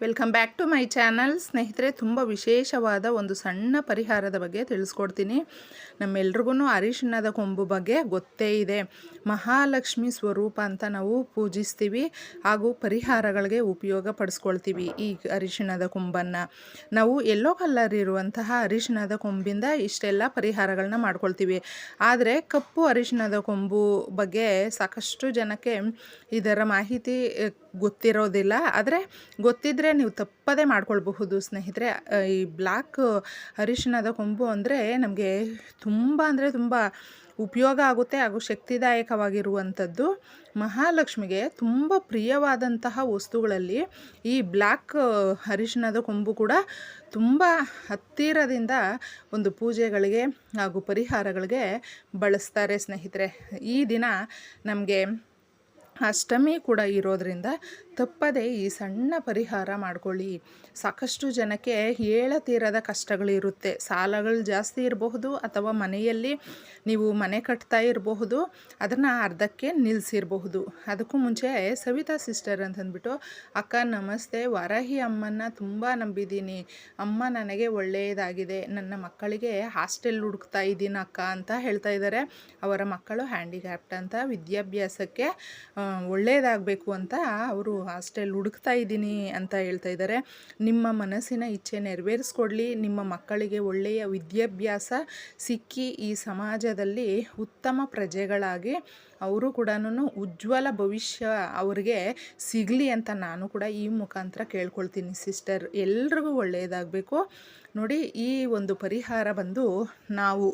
Welcome back to my channel. ಸ್ನೇಹಿತರೆ, ತುಂಬ ವಿಶೇಷವಾದ ಒಂದು ಸಣ್ಣ ಪರಿಹಾರದ ಬಗ್ಗೆ ತಿಳಿಸ್ಕೊಡ್ತೀನಿ. ನಮ್ಮೆಲ್ರಿಗೂ ಅರಿಶಿಣದ ಕೊಂಬು ಬಗ್ಗೆ ಗೊತ್ತೇ ಇದೆ. ಮಹಾಲಕ್ಷ್ಮಿ ಸ್ವರೂಪ ಅಂತ ನಾವು ಪೂಜಿಸ್ತೀವಿ. ಹಾಗೂ ಪರಿಹಾರಗಳಿಗೆ ಉಪಯೋಗ ಪಡಿಸ್ಕೊಳ್ತೀವಿ ಈ ಅರಿಶಿಣದ ಕೊಂಬನ್ನು. ನಾವು ಎಲ್ಲೋ ಕಲ್ಲರ್ ಇರುವಂತಹ ಅರಿಶಿಣದ ಕೊಂಬಿಂದ ಇಷ್ಟೆಲ್ಲ ಪರಿಹಾರಗಳನ್ನ ಮಾಡ್ಕೊಳ್ತೀವಿ. ಆದರೆ ಕಪ್ಪು ಅರಿಶಿಣದ ಕೊಂಬು ಬಗ್ಗೆ ಸಾಕಷ್ಟು ಜನಕ್ಕೆ ಇದರ ಮಾಹಿತಿ ಗೊತ್ತಿರೋದಿಲ್ಲ. ಆದರೆ ಗೊತ್ತಿದ್ದರೆ ನೀವು ತಪ್ಪದೇ ಮಾಡ್ಕೊಳ್ಬಹುದು, ಸ್ನೇಹಿತರೆ. ಈ ಬ್ಲ್ಯಾಕ್ ಅರಿಶಿಣದ ಕೊಂಬು ಅಂದರೆ ನಮಗೆ ತುಂಬ ಅಂದರೆ ತುಂಬ ಉಪಯೋಗ ಆಗುತ್ತೆ ಹಾಗೂ ಶಕ್ತಿದಾಯಕವಾಗಿರುವಂಥದ್ದು. ಮಹಾಲಕ್ಷ್ಮಿಗೆ ತುಂಬ ಪ್ರಿಯವಾದಂತಹ ವಸ್ತುಗಳಲ್ಲಿ ಈ ಬ್ಲ್ಯಾಕ್ ಅರಿಶಿಣದ ಕೊಂಬು ಕೂಡ ತುಂಬ ಹತ್ತಿರದಿಂದ ಒಂದು ಪೂಜೆಗಳಿಗೆ ಹಾಗೂ ಪರಿಹಾರಗಳಿಗೆ ಬಳಸ್ತಾರೆ, ಸ್ನೇಹಿತರೆ. ಈ ದಿನ ನಮಗೆ ಅಷ್ಟಮಿ ಕೂಡ ಇರೋದ್ರಿಂದ ತಪ್ಪದೆ ಈ ಸಣ್ಣ ಪರಿಹಾರ ಮಾಡ್ಕೊಳ್ಳಿ. ಸಾಕಷ್ಟು ಜನಕ್ಕೆ ಹೇಳತೀರದ ಕಷ್ಟಗಳಿರುತ್ತೆ ಸಾಲಗಳು ಜಾಸ್ತಿ ಇರಬಹುದು ಅಥವಾ ಮನೆಯಲ್ಲಿ ನೀವು ಮನೆ ಕಟ್ತಾ ಇರಬಹುದು, ಅದನ್ನು ಅರ್ಧಕ್ಕೆ ನಿಲ್ಲಿಸಿರಬಹುದು ಅದಕ್ಕೂ ಮುಂಚೆ ಸವಿತಾ ಸಿಸ್ಟರ್ ಅಂತಂದ್ಬಿಟ್ಟು, ಅಕ್ಕ, ನಮಸ್ತೆ. ವರಹಿ ಅಮ್ಮನ ತುಂಬ ನಂಬಿದ್ದೀನಿ. ಅಮ್ಮ ನನಗೆ ಒಳ್ಳೆಯದಾಗಿದೆ. ನನ್ನ ಮಕ್ಕಳಿಗೆ ಹಾಸ್ಟೆಲ್ ಹುಡುಕ್ತಾ ಇದ್ದೀನಿ ಅಕ್ಕ ಅಂತ ಹೇಳ್ತಾ ಇದ್ದಾರೆ. ಅವರ ಮಕ್ಕಳು ಹ್ಯಾಂಡಿಕ್ಯಾಪ್ಟ್ ಅಂತ ವಿದ್ಯಾಭ್ಯಾಸಕ್ಕೆ ಒಳ್ಳೆಯದಾಗಬೇಕು ಅಂತ ಅವರು ಹಾಸ್ಟೆಲ್ ಹುಡುಕ್ತಾ ಇದ್ದೀನಿ ಅಂತ ಹೇಳ್ತಾ ಇದ್ದಾರೆ. ನಿಮ್ಮ ಮನಸ್ಸಿನ ಇಚ್ಛೆ ನೆರವೇರಿಸ್ಕೊಡ್ಲಿ. ನಿಮ್ಮ ಮಕ್ಕಳಿಗೆ ಒಳ್ಳೆಯ ವಿದ್ಯಾಭ್ಯಾಸ ಸಿಕ್ಕಿ ಈ ಸಮಾಜದಲ್ಲಿ ಉತ್ತಮ ಪ್ರಜೆಗಳಾಗಿ ಅವರು ಕೂಡ ಉಜ್ವಲ ಭವಿಷ್ಯ ಅವ್ರಿಗೆ ಸಿಗಲಿ ಅಂತ ನಾನು ಕೂಡ ಈ ಮುಖಾಂತರ ಕೇಳ್ಕೊಳ್ತೀನಿ ಸಿಸ್ಟರ್. ಎಲ್ರಿಗೂ ಒಳ್ಳೆಯದಾಗಬೇಕು. ನೋಡಿ ಈ ಒಂದು ಪರಿಹಾರ ಬಂದು ನಾವು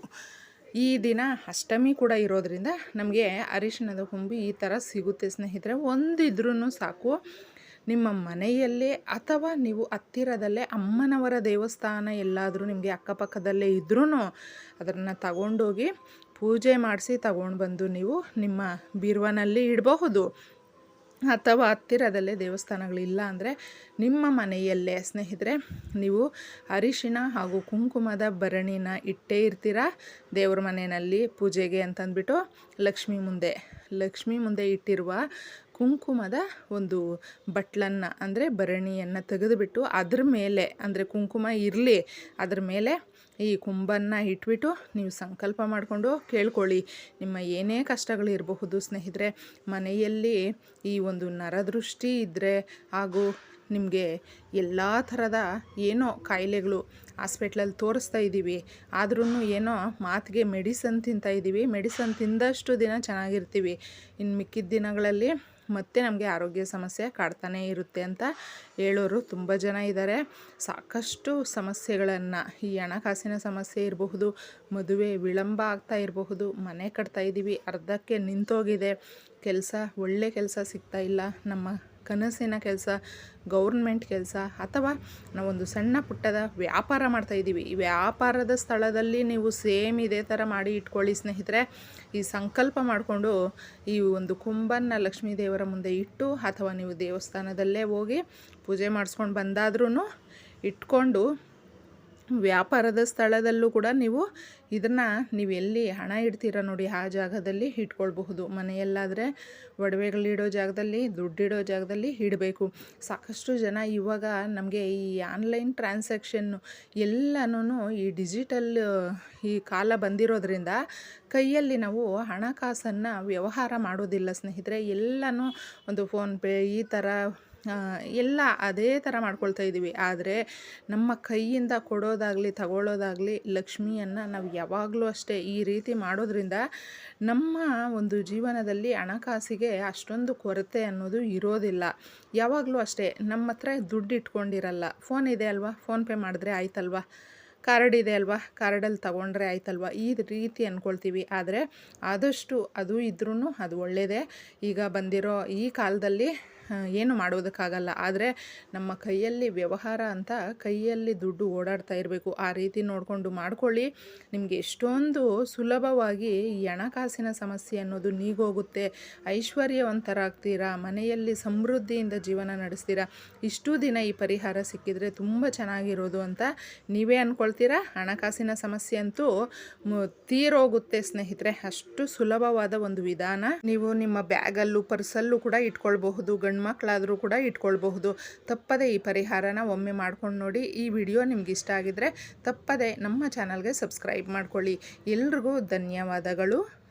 ಈ ದಿನ ಅಷ್ಟಮಿ ಕೂಡ ಇರೋದ್ರಿಂದ ನಮಗೆ ಅರಿಶಿಣದ ಹುಂಬಿ ಈ ಥರ ಸಿಗುತ್ತೆ ಸ್ನೇಹಿತರೆ. ಒಂದಿದ್ರೂ ಸಾಕು. ನಿಮ್ಮ ಮನೆಯಲ್ಲೇ ಅಥವಾ ನೀವು ಹತ್ತಿರದಲ್ಲೇ ಅಮ್ಮನವರ ದೇವಸ್ಥಾನ ಎಲ್ಲಾದರೂ ನಿಮಗೆ ಅಕ್ಕಪಕ್ಕದಲ್ಲೇ ಇದ್ರೂ ಅದನ್ನು ತಗೊಂಡೋಗಿ ಪೂಜೆ ಮಾಡಿಸಿ ತಗೊಂಡು ಬಂದು ನೀವು ನಿಮ್ಮ ಬಿರುವನಲ್ಲಿ ಇಡಬಹುದು. ಅಥವಾ ಹತ್ತಿರದಲ್ಲೇ ದೇವಸ್ಥಾನಗಳಿಲ್ಲ ಅಂದರೆ ನಿಮ್ಮ ಮನೆಯಲ್ಲೇ, ಸ್ನೇಹಿತರೆ, ನೀವು ಅರಿಶಿನ ಹಾಗೂ ಕುಂಕುಮದ ಭರಣಿನ ಇಟ್ಟೇ ಇರ್ತೀರ? ದೇವ್ರ ಮನೆಯಲ್ಲಿ ಪೂಜೆಗೆ ಅಂತಂದ್ಬಿಟ್ಟು ಲಕ್ಷ್ಮಿ ಮುಂದೆ ಲಕ್ಷ್ಮಿ ಮುಂದೆ ಇಟ್ಟಿರುವ ಕುಂಕುಮದ ಒಂದು ಬಟ್ಲನ್ನು, ಅಂದರೆ ಭರಣಿಯನ್ನು ತೆಗೆದುಬಿಟ್ಟು ಅದ್ರ ಮೇಲೆ, ಅಂದರೆ ಕುಂಕುಮ ಇರಲಿ, ಅದ್ರ ಮೇಲೆ ಈ ಕುಂಬನ್ನು ಇಟ್ಬಿಟ್ಟು ನೀವು ಸಂಕಲ್ಪ ಮಾಡಿಕೊಂಡು ಕೇಳ್ಕೊಳ್ಳಿ. ನಿಮ್ಮ ಏನೇ ಕಷ್ಟಗಳಿರಬಹುದು ಸ್ನೇಹಿತರೆ, ಮನೆಯಲ್ಲಿ ಈ ಒಂದು ನರದೃಷ್ಟಿ ಇದ್ದರೆ ಹಾಗೂ ನಿಮಗೆ ಎಲ್ಲ ಥರದ ಏನೋ ಕಾಯಿಲೆಗಳು ಹಾಸ್ಪಿಟ್ಲಲ್ಲಿ ತೋರಿಸ್ತಾ ಇದ್ದೀವಿ ಆದ್ರೂ ಏನೋ ಮಾತಿಗೆ ಮೆಡಿಸನ್ ತಿಂತಾ ಇದ್ದೀವಿ, ಮೆಡಿಸನ್ ತಿಂದಷ್ಟು ದಿನ ಚೆನ್ನಾಗಿರ್ತೀವಿ. ಇನ್ನು ಮಿಕ್ಕಿದ ದಿನಗಳಲ್ಲಿ ಮತ್ತೆ ನಮಗೆ ಆರೋಗ್ಯ ಸಮಸ್ಯೆ ಕಾಡ್ತಾನೇ ಇರುತ್ತೆ ಅಂತ ಹೇಳೋರು ತುಂಬ ಜನ ಇದ್ದಾರೆ ಸಾಕಷ್ಟು ಸಮಸ್ಯೆಗಳನ್ನು, ಈ ಹಣಕಾಸಿನ ಸಮಸ್ಯೆ ಇರಬಹುದು, ಮದುವೆ ವಿಳಂಬ ಆಗ್ತಾ ಇರಬಹುದು, ಮನೆ ಕಟ್ತಾ ಇದ್ದೀವಿ ಅರ್ಧಕ್ಕೆ ನಿಂತೋಗಿದೆ, ಕೆಲಸ, ಒಳ್ಳೆ ಕೆಲಸ ಸಿಗ್ತಾ ಇಲ್ಲ ನಮ್ಮ ಕನಸಿನ ಕೆಲಸ, ಗೌರ್ಮೆಂಟ್ ಕೆಲಸ ಅಥವಾ ನಾವೊಂದು ಸಣ್ಣ ಪುಟ್ಟದ ವ್ಯಾಪಾರ ಮಾಡ್ತಾ ಇದ್ದೀವಿ. ಈ ವ್ಯಾಪಾರದ ಸ್ಥಳದಲ್ಲಿ ನೀವು ಸೇಮ್ ಇದೇ ಥರ ಮಾಡಿ ಇಟ್ಕೊಳ್ಳಿ ಸ್ನೇಹಿತರೆ. ಈ ಸಂಕಲ್ಪ ಮಾಡಿಕೊಂಡು ಈ ಒಂದು ಕುಂಬನ್ನು ಲಕ್ಷ್ಮೀ ದೇವರ ಮುಂದೆ ಇಟ್ಟು ಅಥವಾ ನೀವು ದೇವಸ್ಥಾನದಲ್ಲೇ ಹೋಗಿ ಪೂಜೆ ಮಾಡಿಸ್ಕೊಂಡು ಬಂದಾದ್ರೂ ಇಟ್ಕೊಂಡು ವ್ಯಾಪಾರದ ಸ್ಥಳದಲ್ಲೂ ಕೂಡ ನೀವು ಇದನ್ನು ನೀವು ಎಲ್ಲಿ ಹಣ ಇಡ್ತೀರ ನೋಡಿ ಆ ಜಾಗದಲ್ಲಿ ಇಟ್ಕೊಳ್ಬಹುದು. ಮನೆಯಲ್ಲಾದರೆ ಒಡವೆಗಳಿಡೋ ಜಾಗದಲ್ಲಿ ದುಡ್ಡಿಡೋ ಜಾಗದಲ್ಲಿ ಇಡಬೇಕು. ಸಾಕಷ್ಟು ಜನ ಇವಾಗ ನಮಗೆ ಈ ಆನ್ಲೈನ್ ಟ್ರಾನ್ಸಾಕ್ಷನ್ನು ಎಲ್ಲನೂ ಈ ಡಿಜಿಟಲ್, ಈ ಕಾಲ ಬಂದಿರೋದ್ರಿಂದ ಕೈಯಲ್ಲಿ ನಾವು ಹಣಕಾಸನ್ನು ವ್ಯವಹಾರ ಮಾಡೋದಿಲ್ಲ ಸ್ನೇಹಿತರೆ. ಎಲ್ಲನೂ ಒಂದು ಫೋನ್ಪೇ ಈ ಥರ ಎಲ್ಲ ಅದೇ ಥರ ಮಾಡ್ಕೊಳ್ತಾ ಇದ್ದೀವಿ. ಆದರೆ ನಮ್ಮ ಕೈಯಿಂದ ಕೊಡೋದಾಗಲಿ, ತಗೊಳ್ಳೋದಾಗಲಿ ಲಕ್ಷ್ಮಿಯನ್ನು ನಾವು ಯಾವಾಗಲೂ ಅಷ್ಟೇ ಈ ರೀತಿ ಮಾಡೋದ್ರಿಂದ ನಮ್ಮ ಒಂದು ಜೀವನದಲ್ಲಿ ಹಣಕಾಸಿಗೆ ಅಷ್ಟೊಂದು ಕೊರತೆ ಅನ್ನೋದು ಇರೋದಿಲ್ಲ. ಯಾವಾಗಲೂ ಅಷ್ಟೇ ನಮ್ಮ ಹತ್ರ ದುಡ್ಡು ಇಟ್ಕೊಂಡಿರಲ್ಲ. ಫೋನ್ ಇದೆ ಅಲ್ವಾ? ಫೋನ್ಪೇ ಮಾಡಿದ್ರೆ ಆಯ್ತಲ್ವಾ? ಕಾರ್ಡ್ ಇದೆ ಅಲ್ವಾ? ಕಾರ್ಡಲ್ಲಿ ತಗೊಂಡ್ರೆ ಆಯ್ತಲ್ವಾ? ಈ ರೀತಿ ಅಂದ್ಕೊಳ್ತೀವಿ ಆದರೆ ಆದಷ್ಟು ಅದು ಇದ್ರೂ ಅದು ಒಳ್ಳೆಯದೇ ಈಗ ಬಂದಿರೋ ಈ ಕಾಲದಲ್ಲಿ ಏನು ಮಾಡೋದಕ್ಕಾಗಲ್ಲ ಆದರೆ ನಮ್ಮ ಕೈಯಲ್ಲಿ ವ್ಯವಹಾರ ಅಂತ ಕೈಯಲ್ಲಿ ದುಡ್ಡು ಓಡಾಡ್ತಾ ಇರಬೇಕು. ಆ ರೀತಿ ನೋಡಿಕೊಂಡು ಮಾಡ್ಕೊಳ್ಳಿ. ನಿಮಗೆ ಎಷ್ಟೊಂದು ಸುಲಭವಾಗಿ ಹಣಕಾಸಿನ ಸಮಸ್ಯೆ ಅನ್ನೋದು ನೀಗೋಗುತ್ತೆ. ಐಶ್ವರ್ಯವಂತರಾಗ್ತೀರಾ? ಮನೆಯಲ್ಲಿ ಸಮೃದ್ಧಿಯಿಂದ ಜೀವನ ನಡೆಸ್ತೀರಾ? ಇಷ್ಟು ದಿನ ಈ ಪರಿಹಾರ ಸಿಕ್ಕಿದರೆ ತುಂಬ ಚೆನ್ನಾಗಿರೋದು ಅಂತ ನೀವೇ ಅಂದ್ಕೊಳ್ತೀರಾ ಹಣಕಾಸಿನ ಸಮಸ್ಯೆ ಅಂತೂ ತೀರೋಗುತ್ತೆ ಸ್ನೇಹಿತರೆ. ಅಷ್ಟು ಸುಲಭವಾದ ಒಂದು ವಿಧಾನ. ನೀವು ನಿಮ್ಮ ಬ್ಯಾಗಲ್ಲೂ ಪರ್ಸಲ್ಲೂ ಕೂಡ ಇಟ್ಕೊಳ್ಬಹುದು. ಮಕ್ಕಳಾದರೂ ಕೂಡ ಇಟ್ಕೊಳ್ಬಹುದು. ತಪ್ಪದೆ ಈ ಪರಿಹಾರನ ಒಮ್ಮೆ ಮಾಡ್ಕೊಂಡು ನೋಡಿ ಈ ವಿಡಿಯೋ ನಿಮ್ಗೆ ಇಷ್ಟ ಆಗಿದ್ರೆ ತಪ್ಪದೆ ನಮ್ಮ ಚಾನಲ್ಗೆ ಸಬ್ಸ್ಕ್ರೈಬ್ ಮಾಡ್ಕೊಳ್ಳಿ. ಎಲ್ರಿಗೂ ಧನ್ಯವಾದಗಳು.